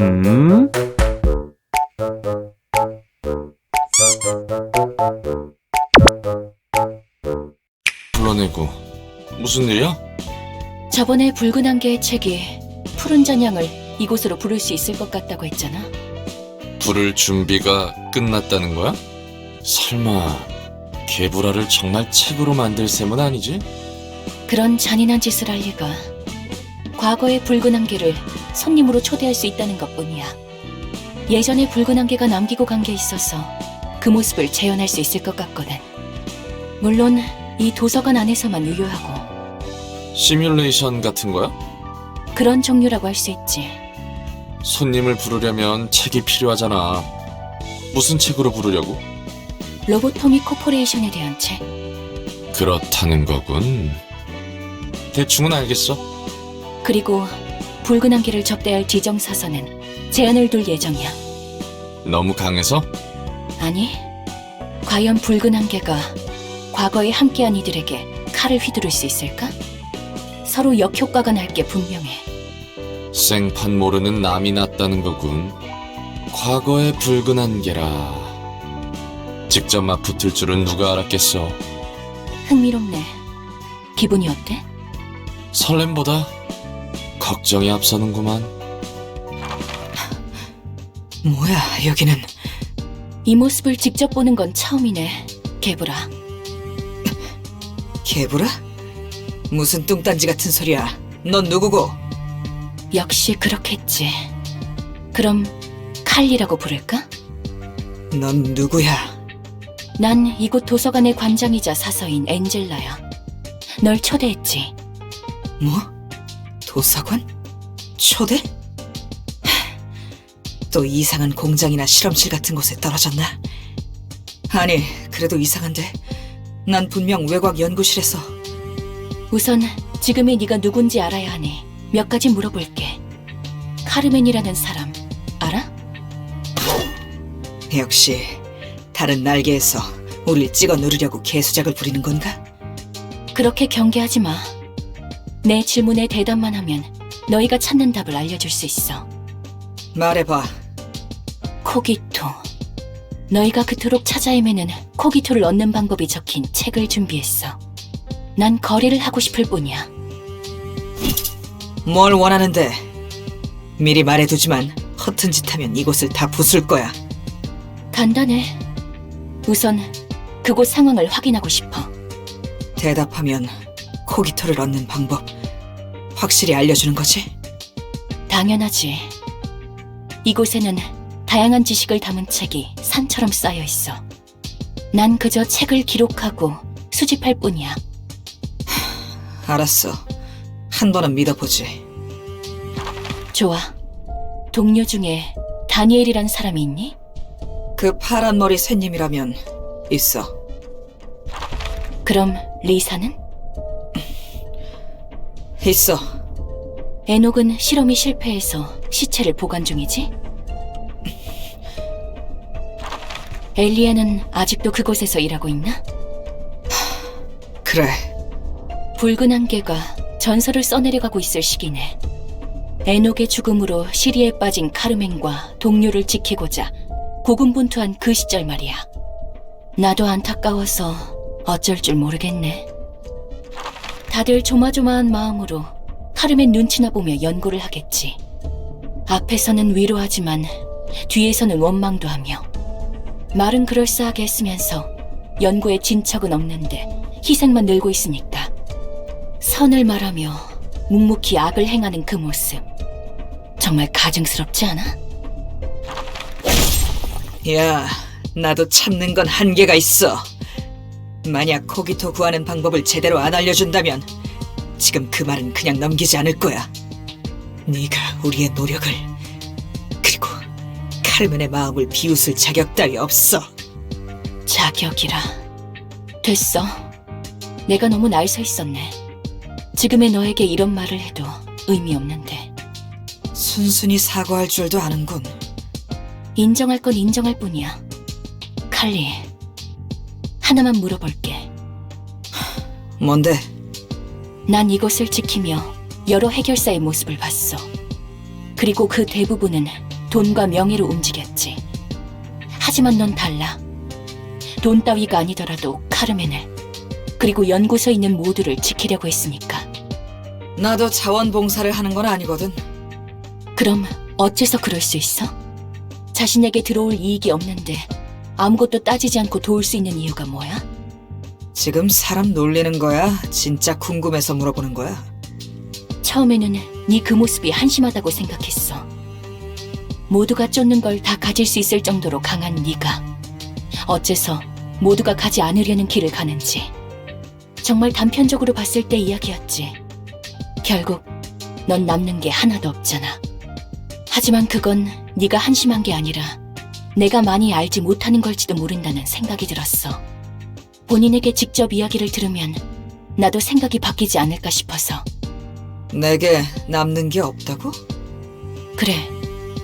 음? 불러내고 무슨 일이야? 저번에 붉은 안개의 책이 푸른 잔향을 이곳으로 부를 수 있을 것 같다고 했잖아. 부를 준비가 끝났다는 거야? 설마 개브라를 정말 책으로 만들 셈은 아니지? 그런 잔인한 짓을 할 리가. 과거의 붉은 안개를 손님으로 초대할 수 있다는 것뿐이야. 예전에 붉은 안개가 남기고 간 게 있어서 그 모습을 재현할 수 있을 것 같거든. 물론 이 도서관 안에서만 유효하고 시뮬레이션 같은 거야? 그런 종류라고 할 수 있지. 손님을 부르려면 책이 필요하잖아. 무슨 책으로 부르려고? 로보토미 코퍼레이션에 대한 책. 그렇다는 거군. 대충은 알겠어. 그리고 붉은 안개를 접대할 지정사서는 제한을 둘 예정이야. 너무 강해서? 아니, 과연 붉은 안개가 과거에 함께한 이들에게 칼을 휘두를 수 있을까? 서로 역효과가 날 게 분명해. 생판 모르는 남이 났다는 거군. 과거의 붉은 안개라. 직접 맞붙을 줄은 누가 알았겠어. 흥미롭네. 기분이 어때? 설렘보다 걱정이 앞서는구만. 뭐야, 여기는. 이 모습을 직접 보는 건 처음이네, 개브라. 개부라? 무슨 뚱딴지 같은 소리야. 넌 누구고? 역시 그렇겠지. 그럼 칼리라고 부를까? 넌 누구야? 난 이곳 도서관의 관장이자 사서인 엔젤라야. 널 초대했지. 뭐? 도서관? 초대? 하, 또 이상한 공장이나 실험실 같은 곳에 떨어졌나? 아니, 그래도 이상한데. 난 분명 외곽 연구실에서 우선 지금의 네가 누군지 알아야 하니 몇 가지 물어볼게. 카르멘이라는 사람 알아? 역시 다른 날개에서 우릴 찍어 누르려고 개수작을 부리는 건가? 그렇게 경계하지 마. 내 질문에 대답만 하면 너희가 찾는 답을 알려줄 수 있어. 말해봐. 코기토. 너희가 그토록 찾아 헤매는 코기토를 얻는 방법이 적힌 책을 준비했어. 난 거래를 하고 싶을 뿐이야. 뭘 원하는데? 미리 말해두지만 허튼 짓 하면 이곳을 다 부술 거야. 간단해. 우선 그곳 상황을 확인하고 싶어. 대답하면 코기토를 얻는 방법 확실히 알려주는 거지? 당연하지. 이곳에는 다양한 지식을 담은 책이 산처럼 쌓여 있어. 난 그저 책을 기록하고 수집할 뿐이야. 알았어. 한 번은 믿어보지. 좋아. 동료 중에 다니엘이란 사람이 있니? 그 파란 머리 쇠님이라면 있어. 그럼 리사는? 있어. 에녹은 실험이 실패해서 시체를 보관 중이지? 엘리아는 아직도 그곳에서 일하고 있나? 그래. 붉은 안개가 전설을 써내려가고 있을 시기네. 에녹의 죽음으로 시리에 빠진 카르멘과 동료를 지키고자 고군분투한 그 시절 말이야. 나도 안타까워서 어쩔 줄 모르겠네. 다들 조마조마한 마음으로 카르멘 눈치나 보며 연구를 하겠지. 앞에서는 위로하지만 뒤에서는 원망도 하며 말은 그럴싸하게 했으면서 연구에 진척은 없는데 희생만 늘고 있으니까 선을 말하며 묵묵히 악을 행하는 그 모습 정말 가증스럽지 않아? 야, 나도 참는 건 한계가 있어. 만약 코기토 구하는 방법을 제대로 안 알려준다면 지금 그 말은 그냥 넘기지 않을 거야. 네가 우리의 노력을 카르멘의 마음을 비웃을 자격 따위 없어. 자격이라. 됐어. 내가 너무 날서 있었네. 지금의 너에게 이런 말을 해도 의미 없는데. 순순히 사과할 줄도 아는군. 인정할 건 인정할 뿐이야. 칼리, 하나만 물어볼게. 뭔데? 난 이것을 지키며 여러 해결사의 모습을 봤어. 그리고 그 대부분은 돈과 명예로 움직였지. 하지만 넌 달라. 돈 따위가 아니더라도 카르멘을, 그리고 연구소에 있는 모두를 지키려고 했으니까. 나도 자원봉사를 하는 건 아니거든. 그럼 어째서 그럴 수 있어? 자신에게 들어올 이익이 없는데 아무것도 따지지 않고 도울 수 있는 이유가 뭐야? 지금 사람 놀리는 거야? 진짜 궁금해서 물어보는 거야? 처음에는 네 그 모습이 한심하다고 생각했어. 모두가 쫓는 걸 다 가질 수 있을 정도로 강한 네가 어째서 모두가 가지 않으려는 길을 가는지 정말 단편적으로 봤을 때 이야기였지. 결국 넌 남는 게 하나도 없잖아. 하지만 그건 네가 한심한 게 아니라 내가 많이 알지 못하는 걸지도 모른다는 생각이 들었어. 본인에게 직접 이야기를 들으면 나도 생각이 바뀌지 않을까 싶어서. 내게 남는 게 없다고? 그래,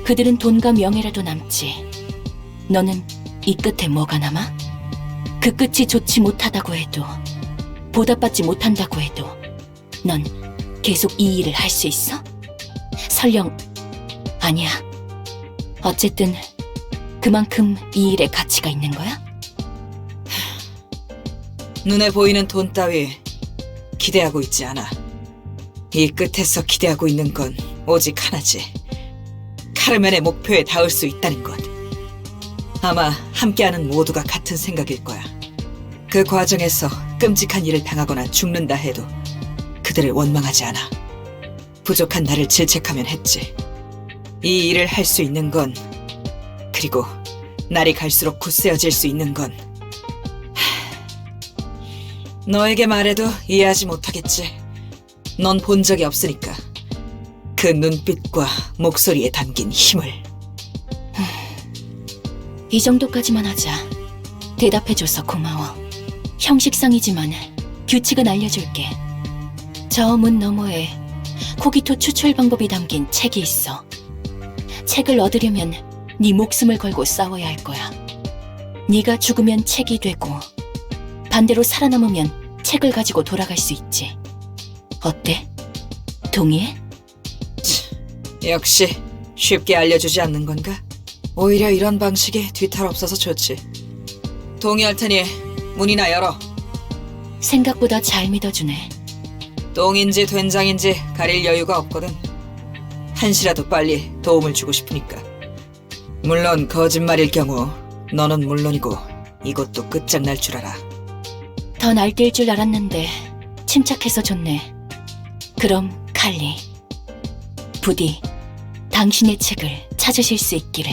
그들은 돈과 명예라도 남지. 너는 이 끝에 뭐가 남아? 그 끝이 좋지 못하다고 해도, 보답받지 못한다고 해도, 넌 계속 이 일을 할 수 있어? 설령, 아니야. 어쨌든, 그만큼 이 일에 가치가 있는 거야? 눈에 보이는 돈 따위 기대하고 있지 않아. 이 끝에서 기대하고 있는 건 오직 하나지. 카르멘의 목표에 닿을 수 있다는 것. 아마 함께하는 모두가 같은 생각일 거야. 그 과정에서 끔찍한 일을 당하거나 죽는다 해도 그들을 원망하지 않아. 부족한 나를 질책하면 했지. 이 일을 할 수 있는 건 그리고 날이 갈수록 굳세어질 수 있는 건 너에게 말해도 이해하지 못하겠지. 넌 본 적이 없으니까. 그 눈빛과 목소리에 담긴 힘을. 이 정도까지만 하자. 대답해줘서 고마워. 형식상이지만 규칙은 알려줄게. 저 문 너머에 코기토 추출 방법이 담긴 책이 있어. 책을 얻으려면 네 목숨을 걸고 싸워야 할 거야. 네가 죽으면 책이 되고 반대로 살아남으면 책을 가지고 돌아갈 수 있지. 어때? 동의해? 역시 쉽게 알려주지 않는 건가? 오히려 이런 방식이 뒤탈 없어서 좋지. 동의할 테니 문이나 열어. 생각보다 잘 믿어주네. 똥인지 된장인지 가릴 여유가 없거든. 한시라도 빨리 도움을 주고 싶으니까. 물론 거짓말일 경우 너는 물론이고 이것도 끝장날 줄 알아. 더 날뛸 줄 알았는데 침착해서 좋네. 그럼 칼리, 부디 당신의 책을 찾으실 수 있기를.